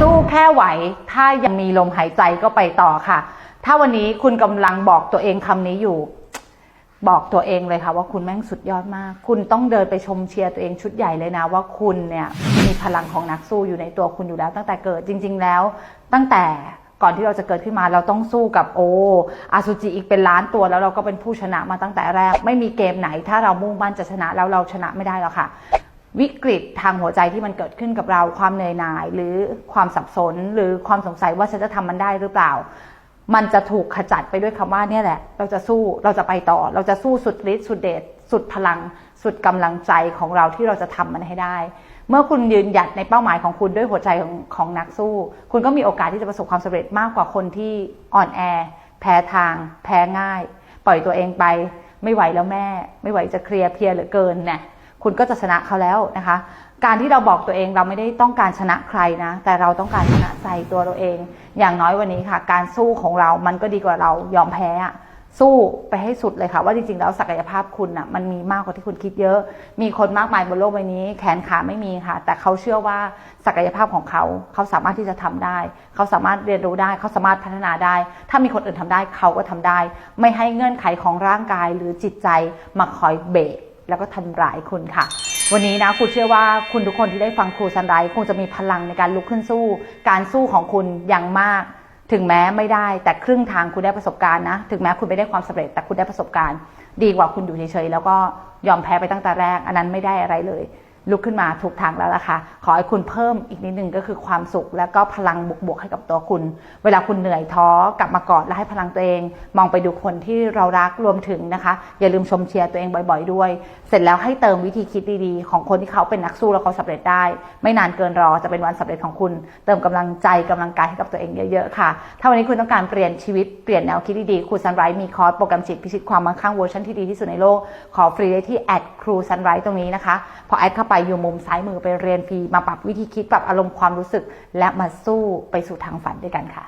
สู้แค่ไหว ถ้ายังมีลมหายใจก็ไปต่อค่ะ ถ้าวันนี้คุณกำลังบอกตัวเองคำนี้อยู่ บอกตัวเองเลยค่ะ ว่าคุณแม่งสุดยอดมาก คุณต้องเดินไปชมเชียร์ตัวเองชุดใหญ่เลยนะ ว่าคุณเนี่ยมีพลังของนักสู้อยู่ในตัวคุณอยู่แล้ว ตั้งแต่เกิดจริง ๆ แล้ว ตั้งแต่ก่อนที่เราจะเกิดขึ้นมาเราต้องสู้กับโออาซูจิอีกเป็นล้านตัวแล้วเราก็เป็นผู้ชนะมาตั้งแต่แรก ไม่มีเกมไหน ถ้าเรามุ่งมั่นจะชนะแล้วเราชนะไม่ได้หรอกค่ะ วิกฤตทางหัวใจที่มันเกิดขึ้นกับเราความเหนื่อยหน่าย หรือความสับสน หรือความสงสัยว่าฉันจะทำมันได้หรือเปล่า มันจะถูกขจัดไปด้วยคำว่าเนี่ยแหละ เราจะสู้เราจะไปต่อ เราจะสู้สุดฤทธิ์สุดเดชสุดพลัง สุดกำลังใจของเราที่เราจะทำมันให้ได้ เมื่อคุณยืนหยัดในเป้าหมายของคุณด้วยหัวใจของของนักสู้ คุณก็มีโอกาสที่จะประสบความสำเร็จมากกว่าคนที่อ่อนแอ แพ้ทาง แพ้ง่าย ปล่อยตัวเองไป ไม่ไหวแล้วแม่ ไม่ไหวจะเคลียร์เพียเหลือเกินเนี่ย คุณก็จะชนะเขาแล้วนะคะ การที่เราบอกตัวเองเราไม่ได้ต้องการชนะใครนะ แต่เราต้องการชนะใจตัวเราเอง อย่างน้อยวันนี้ค่ะ การสู้ของเรามันก็ดีกว่าเรายอมแพ้อะสู้ไปให้สุดเลยค่ะ ว่าจริงๆแล้วศักยภาพคุณอะมันมีมากกว่าที่คุณคิดเยอะ มีคนมากมายบนโลกใบนี้ แขนขาไม่มีค่ะ แต่เขาเชื่อว่าศักยภาพของเขา เขาสามารถที่จะทำได้ เขาสามารถเรียนรู้ได้ เขาสามารถพัฒนาได้ ถ้ามีคนอื่นทำได้เขาก็ทำได้ ไม่ให้เงื่อนไขของร่างกายหรือจิตใจมาคอยเบรก แล้วก็ทำร้ายคุณค่ะ วันนี้นะครูเชื่อว่าคุณทุกคนที่ได้ฟังครูซันไรคงจะมีพลังในการลุกขึ้นสู้ การสู้ของคุณอย่างมาก ถึงแม้ไม่ได้ แต่ครึ่งทางคุณได้ประสบการณ์นะ ถึงแม้คุณไม่ได้ความสำเร็จ แต่คุณได้ประสบการณ์ ดีกว่าคุณอยู่เฉยๆแล้วก็ยอมแพ้ไปตั้งแต่แรก อันนั้นไม่ได้อะไรเลย ลุกขึ้นมาถูกทางแล้วล่ะค่ะ ขอให้คุณเพิ่มอีกนิดนึงก็คือความสุข แล้วก็พลังบวกๆให้กับตัวคุณ เวลาคุณเหนื่อยท้อกลับมากอดและให้พลังตัวเอง มองไปดูคนที่เรารักรวมถึงนะคะ อย่าลืมชมเชียร์ตัวเองบ่อย ๆ ด้วย เสร็จแล้วให้เติมวิธีคิดดีๆ ของคนที่เขาเป็นนักสู้แล้วเขาสำเร็จได้ ไม่นานเกินรอจะเป็นวันสำเร็จของคุณ เติมกำลังใจกำลังกายให้กับตัวเองเยอะๆค่ะ ถ้าวันนี้คุณต้องการเปลี่ยนชีวิตเปลี่ยนแนวคิดดีๆครูซันไรมีคอร์สโปรแกรมจิตพิชิตความมั่งคั่งเวอร์ชันที่ดีที่สุดในโลกขอฟรีได้ที่แอดครูซันไรตรงนี้นะคะพอแอดเข้าไปอยู่มุมซ้ายมือไปเรียนฟรีมาปรับวิธีคิดปรับอารมณ์ความรู้สึก และมาสู้ไปสู่ทางฝันด้วยกันค่ะ